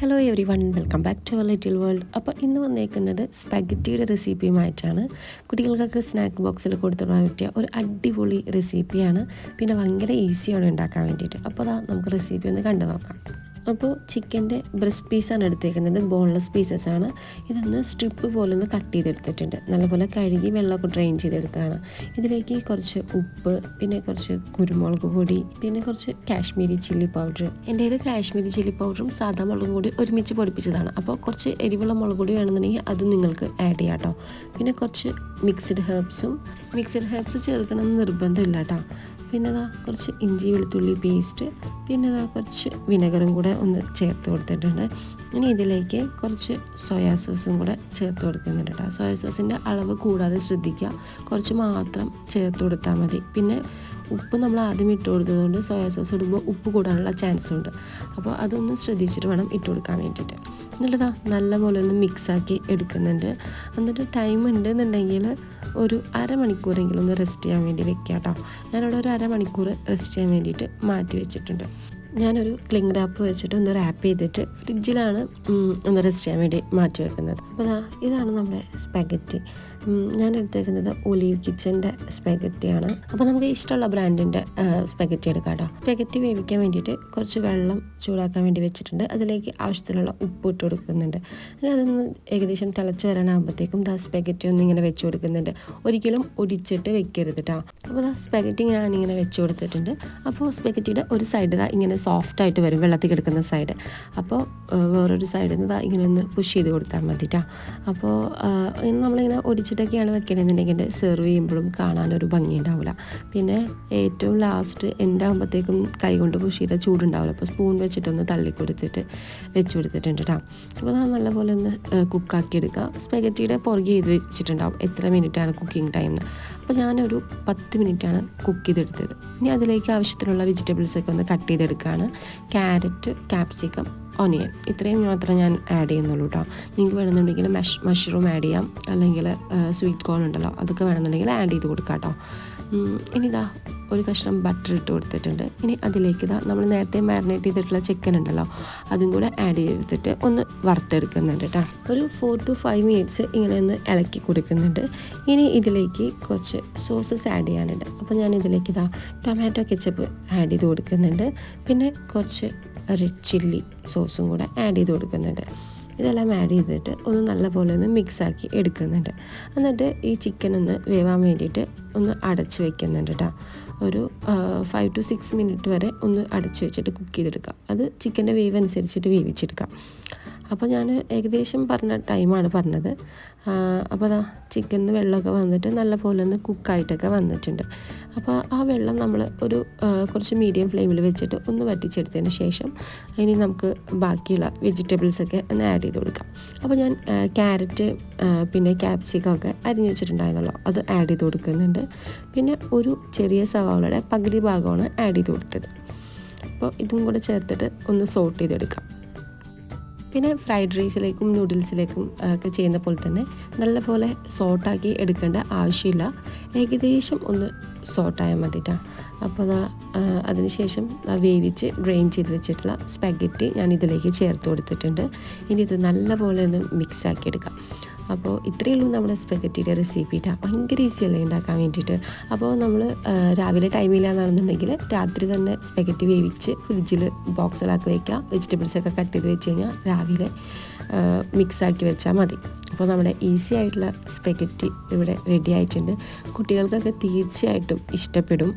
Hello everyone welcome back to little world അപ്പോൾ ഇന്ന് വന്നേക്കുന്നത് സ്പഗറ്റിയുടെ റെസിപ്പിയുമായിട്ടാണ് കുട്ടികൾക്കൊക്കെ സ്നാക്ക് ബോക്സിൽ കൊടുത്തുവിടാൻ പറ്റിയ ഒരു അടിപൊളി റെസിപ്പിയാണ് പിന്നെ ഭയങ്കര ഈസിയാണ് ഉണ്ടാക്കാൻ വേണ്ടിയിട്ട്. അപ്പോൾ അതാ നമുക്ക് റെസിപ്പി ഒന്ന് കണ്ടു നോക്കാം. അപ്പോൾ ചിക്കന്റെ ബ്രസ്റ്റ് പീസാണ് എടുത്തേക്കുന്നത്. ബോൺലെസ് പീസസ് ആണ് ഇതൊന്ന് സ്ട്രിപ്പ് പോലെ ഒന്ന് കട്ട് ചെയ്തെടുത്തിട്ടുണ്ട്. നല്ലപോലെ കഴുകി വെള്ളമൊക്കെ ഡ്രെയിൻ ചെയ്തെടുത്തതാണ്. ഇതിലേക്ക് കുറച്ച് ഉപ്പ് പിന്നെ കുറച്ച് കുരുമുളക് പൊടി പിന്നെ കുറച്ച് കാശ്മീരി ചില്ലി പൗഡർ. എന്റെ കയ്യിൽ കാശ്മീരി ചില്ലി പൗഡറും സാധാ മുളകും കൂടി ഒരുമിച്ച് പൊടിപ്പിച്ചതാണ്. അപ്പോൾ കുറച്ച് എരിവുള്ള മുളക് പൊടി വേണമെന്നുണ്ടെങ്കിൽ അതും നിങ്ങൾക്ക് ആഡ് ചെയ്യാം കേട്ടോ. പിന്നെ കുറച്ച് മിക്സ്ഡ് ഹെർബ്സും. മിക്സ്ഡ് ഹെർബ്സ് ചേർക്കണമെന്ന് നിർബന്ധമില്ല കേട്ടോ. പിന്നെ കുറച്ച് ഇഞ്ചി വെളുത്തുള്ളി പേസ്റ്റ് പിന്നെ കുറച്ച് വിനെഗറും കൂടെ ഒന്ന് ചേർത്ത് കൊടുത്തിട്ടുണ്ട്. ഇനി ഇതിലേക്ക് കുറച്ച് സോയാ സോസും കൂടെ ചേർത്ത് കൊടുക്കുന്നുണ്ട് കേട്ടോ. സോയാ സോസിന്റെ അളവ് കൂടാതെ ശ്രദ്ധിക്കുക. കുറച്ച് മാത്രം ചേർത്ത് കൊടുത്താൽ മതി. പിന്നെ ഉപ്പ് നമ്മൾ ആദ്യം ഇട്ട് കൊടുത്തതുകൊണ്ട് സോയാ സോസ് ഇടുമ്പോൾ ഉപ്പ് കൂടാനുള്ള ചാൻസ് ഉണ്ട്. അപ്പോൾ അതൊന്ന് ശ്രദ്ധിച്ചിട്ട് വേണം ഇട്ട് കൊടുക്കാൻ വേണ്ടിയിട്ട്. എന്നിട്ട് നല്ലപോലെ ഒന്ന് മിക്സാക്കി എടുക്കുന്നുണ്ട്. എന്നിട്ട് ടൈം ഉണ്ടെന്നുണ്ടെങ്കിൽ ഒരു അരമണിക്കൂറെങ്കിലും ഒന്ന് റെസ്റ്റ് ചെയ്യാൻ വേണ്ടി വെക്കുക കേട്ടോ. ഞാനിവിടെ ഒരു അരമണിക്കൂർ റെസ്റ്റ് ചെയ്യാൻ വേണ്ടിയിട്ട് മാറ്റി വെച്ചിട്ടുണ്ട്. ഞാനൊരു ക്ലിങ് റാപ്പ് വെച്ചിട്ട് ഒന്ന് റാപ്പ് ചെയ്തിട്ട് ഫ്രിഡ്ജിലാണ് ഒന്ന് റെസ്റ്റ് ചെയ്യാൻ വേണ്ടി മാറ്റി വെക്കുന്നത്. അപ്പോൾ ഇതാണ് നമ്മുടെ സ്പാഗറ്റി ഞാൻ എടുത്തേക്കുന്നത് ഒലീവ് കിച്ചന്റെ സ്പെഗറ്റിയാണ്. അപ്പോൾ നമുക്ക് ഇഷ്ടമുള്ള ബ്രാൻഡിന്റെ സ്പെഗറ്റി എടുക്കാം കേട്ടോ. സ്പെഗറ്റി വേവിക്കാൻ വേണ്ടിയിട്ട് കുറച്ച് വെള്ളം ചൂടാക്കാൻ വേണ്ടി വെച്ചിട്ടുണ്ട്. അതിലേക്ക് ആവശ്യത്തിനുള്ള ഉപ്പ് ഇട്ട് കൊടുക്കുന്നുണ്ട്. പിന്നെ അതൊന്ന് ഏകദേശം തിളച്ച് വരാനാകുമ്പോഴത്തേക്കും ദാ സ്പെഗറ്റി ഒന്ന് ഇങ്ങനെ വെച്ച് കൊടുക്കുന്നുണ്ട്. ഒരിക്കലും ഒടിച്ചിട്ട് വെക്കരുത് കേട്ടോ. അപ്പോൾ ദാ സ്പാഗറ്റി ഞാനിങ്ങനെ വെച്ച് കൊടുത്തിട്ടുണ്ട്. അപ്പോൾ സ്പെഗറ്റിയുടെ ഒരു സൈഡ് ദാ ഇങ്ങനെ സോഫ്റ്റ് ആയിട്ട് വരും വെള്ളത്തിൽ കിടക്കുന്ന സൈഡ്. അപ്പോൾ വേറൊരു സൈഡിൽ നിന്ന് ഇങ്ങനെ ഒന്ന് പുഷ് ചെയ്ത് കൊടുത്താൽ മതി കേട്ടോ. അപ്പോൾ നമ്മളിങ്ങനെ ഒടിച്ചിട്ടൊക്കെയാണ് വെക്കണമെന്നുണ്ടെങ്കിൽ സെർവ് ചെയ്യുമ്പോഴും കാണാനൊരു ഭംഗി ഉണ്ടാവില്ല പിന്നെ ഏറ്റവും ലാസ്റ്റ് എന്റെ ആകുമ്പോഴത്തേക്കും കൈ കൊണ്ട് പുഷ് ചെയ്താൽ ചൂടുണ്ടാവില്ല അപ്പോൾ സ്പൂൺ വെച്ചിട്ടൊന്ന് തള്ളിക്കൊടുത്തിട്ട് വെച്ച് കൊടുത്തിട്ടുണ്ട് കേട്ടോ അപ്പോൾ അത് നല്ലപോലെ ഒന്ന് കുക്കാക്കി എടുക്കുക സ്പെഗറ്റിയുടെ പുറകെ ചെയ്ത് വെച്ചിട്ടുണ്ടാവും. എത്ര മിനിറ്റാണ് കുക്കിംഗ് ടൈം അപ്പോൾ ഞാനൊരു പത്ത് മിനിറ്റാണ് കുക്ക് ചെയ്തെടുത്തത്. ഇനി അതിലേക്ക് ആവശ്യത്തിനുള്ള വെജിറ്റബിൾസൊക്കെ ഒന്ന് കട്ട് ചെയ്തെടുക്കുകയാണ് ക്യാരറ്റ് ക്യാപ്സിക്കം ഒനിയൻ ഇത്രയും മാത്രം ഞാൻ ആഡ് ചെയ്യുന്നുള്ളൂ കേട്ടോ നിങ്ങൾക്ക് വേണമെന്നുണ്ടെങ്കിൽ മഷ് മഷ്റൂം ആഡ് ചെയ്യാം. അല്ലെങ്കിൽ സ്വീറ്റ് കോൺ ഉണ്ടല്ലോ അതൊക്കെ വേണമെന്നുണ്ടെങ്കിൽ ആഡ് ചെയ്ത് കൊടുക്കാം കേട്ടോ ഇനി ഇതാ ഒരു കഷ്ണം ബട്ടർ ഇട്ട് കൊടുത്തിട്ടുണ്ട്. ഇനി അതിലേക്ക് ഇതാ നമ്മൾ നേരത്തെ മാരിനേറ്റ് ചെയ്തിട്ടുള്ള ചിക്കൻ ഉണ്ടല്ലോ അതും കൂടെ ആഡ് ചെയ്തിട്ട് ഒന്ന് വറുത്തെടുക്കുന്നുണ്ട് കേട്ടോ ഒരു ഫോർ ടു ഫൈവ് മിനിറ്റ്സ് ഇങ്ങനെ ഒന്ന് ഇളക്കി കൊടുക്കുന്നുണ്ട്. ഇനി ഇതിലേക്ക് കുറച്ച് സോസസ് ആഡ് ചെയ്യാനുണ്ട്. അപ്പോൾ ഞാൻ ഇതിലേക്ക് ഇതാ ടൊമാറ്റോ കെച്ചപ്പ് ആഡ് ചെയ്ത് കൊടുക്കുന്നുണ്ട്. പിന്നെ കുറച്ച് റെഡ് ചില്ലി സോസും കൂടെ ആഡ് ചെയ്ത് കൊടുക്കുന്നുണ്ട്. ഇതെല്ലാം ആഡ് ചെയ്തിട്ട് ഒന്ന് നല്ലപോലെ ഒന്ന് മിക്സാക്കി എടുക്കുന്നുണ്ട്. എന്നിട്ട് ഈ ചിക്കൻ ഒന്ന് വേവാൻ വേണ്ടിയിട്ട് ഒന്ന് അടച്ച് വെക്കുന്നുണ്ട് കേട്ടോ ഒരു ഫൈവ് ടു സിക്സ് മിനിറ്റ് വരെ ഒന്ന് അടച്ച് വെച്ചിട്ട് കുക്ക് ചെയ്തെടുക്കാം. അത് ചിക്കന്റെ വേവ് അനുസരിച്ചിട്ട് വേവിച്ചെടുക്കാം. അപ്പോൾ ഞാൻ ഏകദേശം പറഞ്ഞ ടൈമാണ് പറഞ്ഞത്. അപ്പോൾ അതാ ചിക്കനിൽ വെള്ളമൊക്കെ വന്നിട്ട് നല്ല പോലെ ഒന്ന് കുക്കായിട്ടൊക്കെ വന്നിട്ടുണ്ട്. അപ്പോൾ ആ വെള്ളം നമ്മൾ ഒരു കുറച്ച് മീഡിയം ഫ്ലെയിമിൽ വെച്ചിട്ട് ഒന്ന് വറ്റിച്ചെടുത്തതിന് ശേഷം ഇനി നമുക്ക് ബാക്കിയുള്ള വെജിറ്റബിൾസൊക്കെ ഒന്ന് ആഡ് ചെയ്ത് കൊടുക്കാം. അപ്പോൾ ഞാൻ ക്യാരറ്റ് പിന്നെ ക്യാപ്സിക്കം ഒക്കെ അരിഞ്ഞ് വെച്ചിട്ടുണ്ടായിരുന്നല്ലോ അത് ആഡ് ചെയ്ത് കൊടുക്കുന്നുണ്ട്. പിന്നെ ഒരു ചെറിയ സവാളയുടെ പകുതി ഭാഗമാണ് ആഡ് ചെയ്ത് കൊടുത്തത്. അപ്പോൾ ഇതും കൂടെ ചേർത്തിട്ട് ഒന്ന് സോട്ട് ചെയ്തെടുക്കാം. പിന്നെ ഫ്രൈഡ് റൈസിലേക്കും നൂഡിൽസിലേക്കും ഒക്കെ ചെയ്യുന്ന പോലെ തന്നെ നല്ലപോലെ സോട്ടാക്കി എടുക്കേണ്ട ആവശ്യമില്ല. ഏകദേശം ഒന്ന് സോട്ടായാൽ മതി അപ്പോൾ അതാ അതിനുശേഷം വേവിച്ച് ഡ്രെയിൻ ചെയ്ത് വെച്ചിട്ടുള്ള സ്പാഗറ്റി ഞാൻ ഇതിലേക്ക് ചേർത്ത് കൊടുത്തിട്ടുണ്ട്. ഇനി ഇത് നല്ലപോലെ ഒന്ന് മിക്സ് ആക്കി എടുക്കാം. അപ്പോൾ ഇത്രയേ ഉള്ളൂ നമ്മുടെ സ്പെഗറ്റിയുടെ റെസിപ്പി ഭയങ്കര ഈസി അല്ലേ ഉണ്ടാക്കാൻ വേണ്ടിയിട്ട്? അപ്പോൾ നമ്മൾ രാവിലെ ടൈമില്ലാന്നാണെന്നുണ്ടെങ്കിൽ രാത്രി തന്നെ സ്പെഗറ്റി വേവിച്ച് ഫ്രിഡ്ജിൽ ബോക്സിലാക്കി വയ്ക്കുക വെജിറ്റബിൾസൊക്കെ കട്ട് ചെയ്ത് വെച്ച് കഴിഞ്ഞാൽ രാവിലെ മിക്സാക്കി വെച്ചാൽ മതി. അപ്പോൾ നമ്മുടെ ഈസി ആയിട്ടുള്ള സ്പെഗറ്റി ഇവിടെ റെഡി ആയിട്ടുണ്ട്. കുട്ടികൾക്കൊക്കെ തീർച്ചയായിട്ടും ഇഷ്ടപ്പെടും.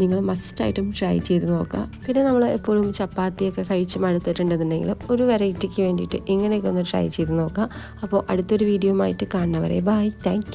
നിങ്ങൾ മസ്റ്റായിട്ടും ട്രൈ ചെയ്ത് നോക്കുക. പിന്നെ നമ്മൾ എപ്പോഴും ചപ്പാത്തിയൊക്കെ കഴിച്ച് മടുത്തിട്ടുണ്ടെന്നുണ്ടെങ്കിൽ ഒരു വെറൈറ്റിക്ക് വേണ്ടിയിട്ട് ഇങ്ങനെയൊക്കെ ഒന്ന് ട്രൈ ചെയ്ത് നോക്കുക. അപ്പോൾ അടുത്തൊരു വീഡിയോ ആയിട്ട് കാണുന്നവരെ ബൈ താങ്ക്